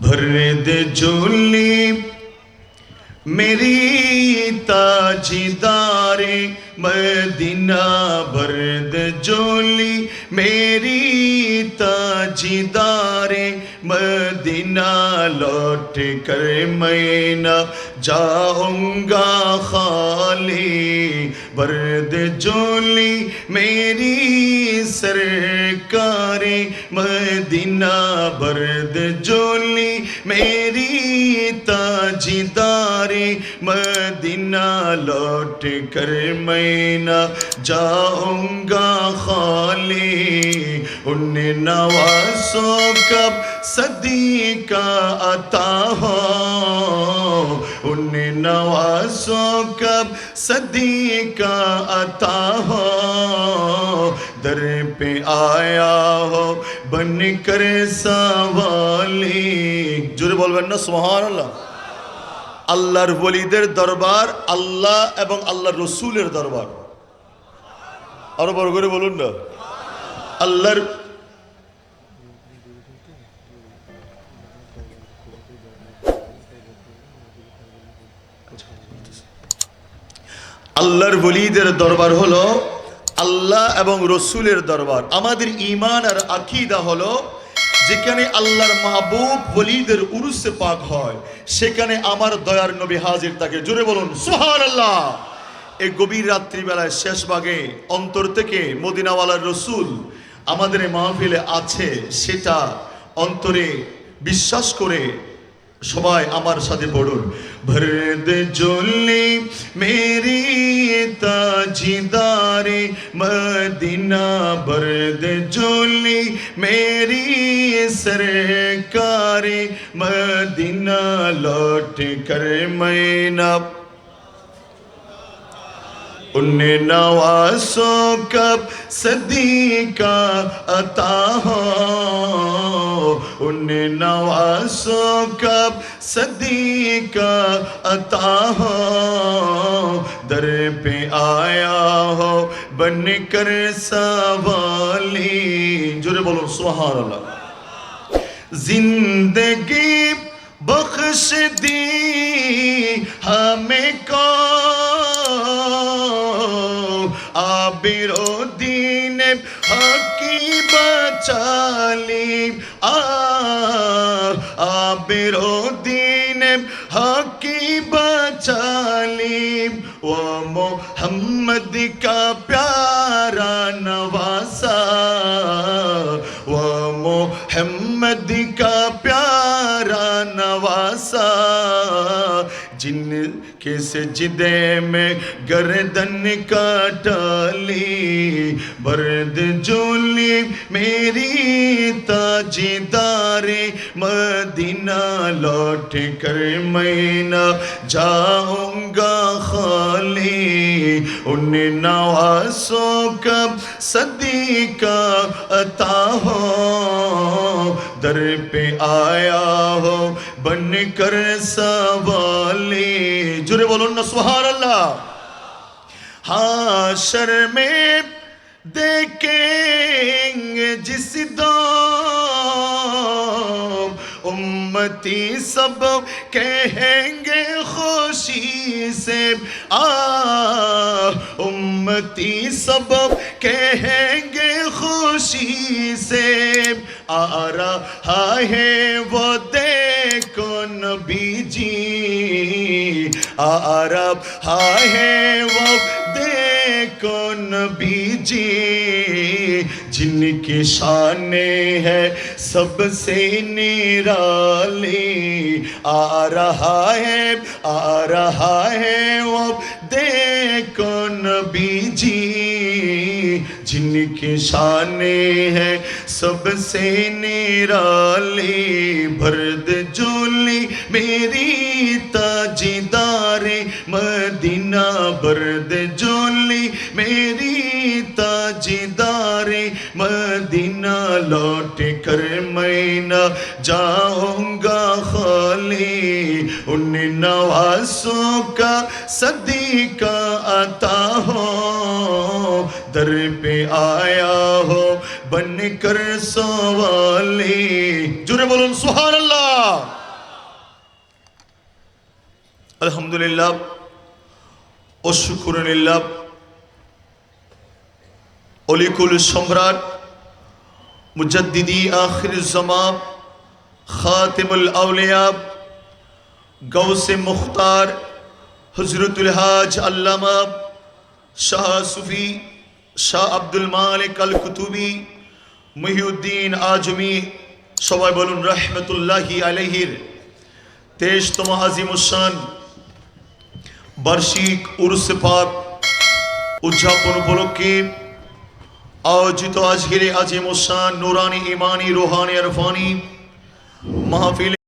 بھر دے جھولی۔ میری تاجدار مدینہ بھر دے جھولی۔ میری تاجدار مدینہ لوٹ کر مینا۔ جاؤں گا خالی برد جولی میری سرکاری مدینہ برد جولی میری تا جی داری مدینہ لوٹ کر میں نہ جاؤں گا خالی ان نوازوں کب صدی کا عطا ہو؟ ان نوازوں کب صدی کا عطا ہو؟ در پہ آیا ہو بن کر سوالی জোরে বলবেন না সোহান আল্লাহ আল্লাহর বলিদের দরবার, আল্লাহ এবং আল্লাহর রসুলের দরবার। আরও বড় করে বলুন না। আল্লাহর আল্লাহর বলিদের দরবার হলো আল্লাহ এবং রসুলের দরবার। আমাদের ইমান আর আকিদা হলো যেখানে আল্লাহর মাহবুব বলিদের উরুসে পাক হয়, সেখানে আমার দয়ার নবী হাজির তাকে। জুড়ে বলুন সোহান আল্লাহ এই গভীর রাত্রিবেলায় শেষ ভাগে অন্তর থেকে মদিনাওয়ালার রসুল আমাদের মাহফিলে আছে, সেটা অন্তরে বিশ্বাস করে সবাই আমার সাথে পড়ুন। ভরদ জলি মেরি তাজিদারে, মদিনা ভরদ জলি মেরি সরকারে, মদিনা লৌট কর মাইনা ان نوازوں کب صدی کا عطا ہو؟ ان نوازوں کب صدی کا عطا ہو؟ در پہ آیا ہو بن کر سوالی۔ جرے بولو، سبحان اللہ۔ زندگی بخش دی، ہمیں کون بیرو دین ہاکی بچالیم۔ آرو دین ہاکی بچالیم۔ وہ مو ہم کا پیارا نواسا و محمد ہم کا پیار جن کے سجدے میں گردن کا ٹالی برد جولی میری تاجی داری مدینہ لوٹ کر مینہ جاؤں گا خالی۔ ان نواسوں کا صدی کا عطا ہو۔ در پہ آیا ہو، بن کر سوالی جرے بولو نا، سبحان اللہ۔ شر میں دیکھیں گے جس دام امتی سب کہیں گے خوشی سے۔ آ امتی سب کہیں گے خوشی سے۔ آ رہا ہے وہ دیکھو نبی جی۔ آ رہا ہے وہ دیکھو نبی جی۔ جن کی شان ہے سب سے نرالی۔ آ رہا ہے، آ رہا ہے وہ دیکھو نبی جی۔ جن کی شان ہے سب سے نیرالی برد جولی میری تاجی تاجدار مدینہ برد جولی میری تاجی تاجدار مدینہ لوٹ کر مینا جاؤں گا خالی۔ ان نواسوں کا صدی کا عطا ہو۔ در پہ آیا ہو، بن کر سوال اللہ۔ الحمدللہ او شکر للہ۔ اولی کل اولک مجددی آخر زمان، خاتم الاولیاب گو مختار، حضرت الحاج علام شاہ صفی শাহ আব্দুল মালিক আল কুতুবি মহিউদ্দিন আজমি, সবাই বলুন রহমতুল্লাহি আলহির তেইশতম আজিমুসান বার্ষিক উরুস পাক উদযাপন উপলক্ষে আয়োজিত আজকের আজিমুসান নুরানি ইমানি রোহানি আরফানি মাহফিল